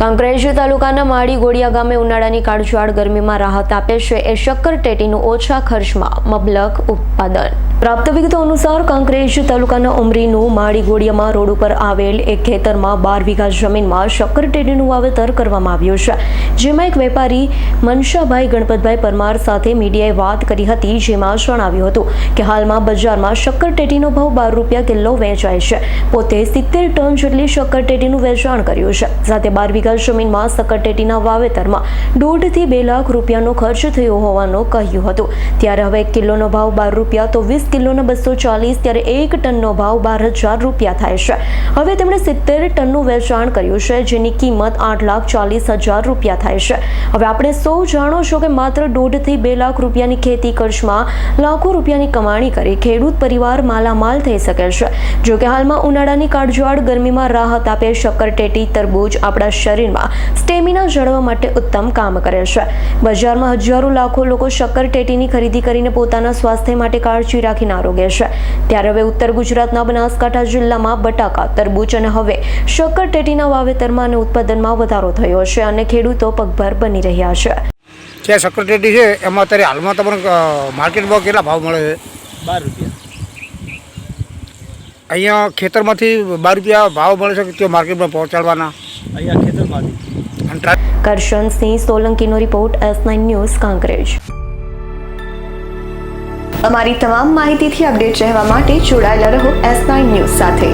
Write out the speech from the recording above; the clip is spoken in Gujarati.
કાંકરેજ તાલુકાના માળી ગોળિયા ગામે ઉનાળાની કાળઝાળ ગરમીમાં રાહત આપે છે એ શક્કરટેટીનું ઓછા ખર્ચમાં મબલક ઉત્પાદન. પ્રાપ્ત વિગતો અનુસાર કાંકરેજ તાલુકાના ઉમરીનું માળી ગોળિયામાં રોડ ઉપર આવેલ એક ખેતરમાં બાર વીઘા જમીનમાં શક્કરટેટીનું વાવેતર કરવામાં આવ્યું છે. જેમાં એક વેપારી મનશાભાઈ ગણપતભાઈ પરમાર સાથે મીડિયાએ વાત કરી હતી, જેમાં જણાવ્યું હતું કે હાલમાં બજારમાં શક્કર ટેટીનો ભાવ બાર રૂપિયા કિલો વેચાય છે. પોતે સિત્તેર ટન જેટલી શક્કર ટેટીનું વેચાણ કર્યું છે. સાથે બાર વીઘા જમીનમાં શક્કરટેટીના વાવેતરમાં દોઢથી બે લાખ રૂપિયાનો ખર્ચ થયો હોવાનું કહ્યું હતું. ત્યારે હવે એક કિલોનો ભાવ બાર રૂપિયા તો વીસ કિલોના બસો ચાલીસ, ત્યારે એક ટનનો ભાવ બાર હજાર રૂપિયા થાય છે. હવે તેમણે સિત્તેર ટનનું વેચાણ કર્યું છે, જેની કિંમત આઠ લાખ ચાલીસ હજાર રૂપિયા થાય છે. હવે આપણે સૌ જાણો છો કે માત્ર દોઢથી બે લાખ રૂપિયાની ખેતી ખર્ચમાં લાખો રૂપિયાની કમાણી કરી ખેડૂત પરિવાર માલામાલ થઈ શકે છે. જોકે હાલમાં ઉનાળાની કાળજવાળ ગરમીમાં રાહત આપે શક્કરટેટી તરબૂચ, આપણા શરીરમાં સ્ટેમિના જળવા માટે ઉત્તમ કામ કરે છે. બજારમાં હજારો લાખો લોકો શક્કરટેટીની ખરીદી કરીને પોતાના સ્વાસ્થ્ય માટે કાળજી રાખીને આરોગ્ય છે. ત્યારે હવે ઉત્તર ગુજરાતના બનાસકાંઠા જિલ્લામાં બટાકા તરબૂચ અને હવે શક્કરટેટીના વાવેતરમાં અને ઉત્પાદનમાં વધારો થયો છે અને ખેડૂતો પગભર બની રહ્યા છે. જે સેક્રેટરી છે એમાં અત્યારે હાલમાં તમને અ, માર્કેટમાં કેટલા ભાવ મળે છે? બાર રૂપિયા. અહીંયા ખેતરમાંથી બાર રૂપિયા ભાવ મળે છે કે તે માર્કેટમાં પહોંચાડવાના? અહીંયા ખેતરમાંથી. સોલંકીનો report S nine news Kankrej. અમારી તમામ માહિતીથી અપડેટ રહેવા માટે જોડાયેલા રહો એસ નાઇન ન્યૂઝ સાથે.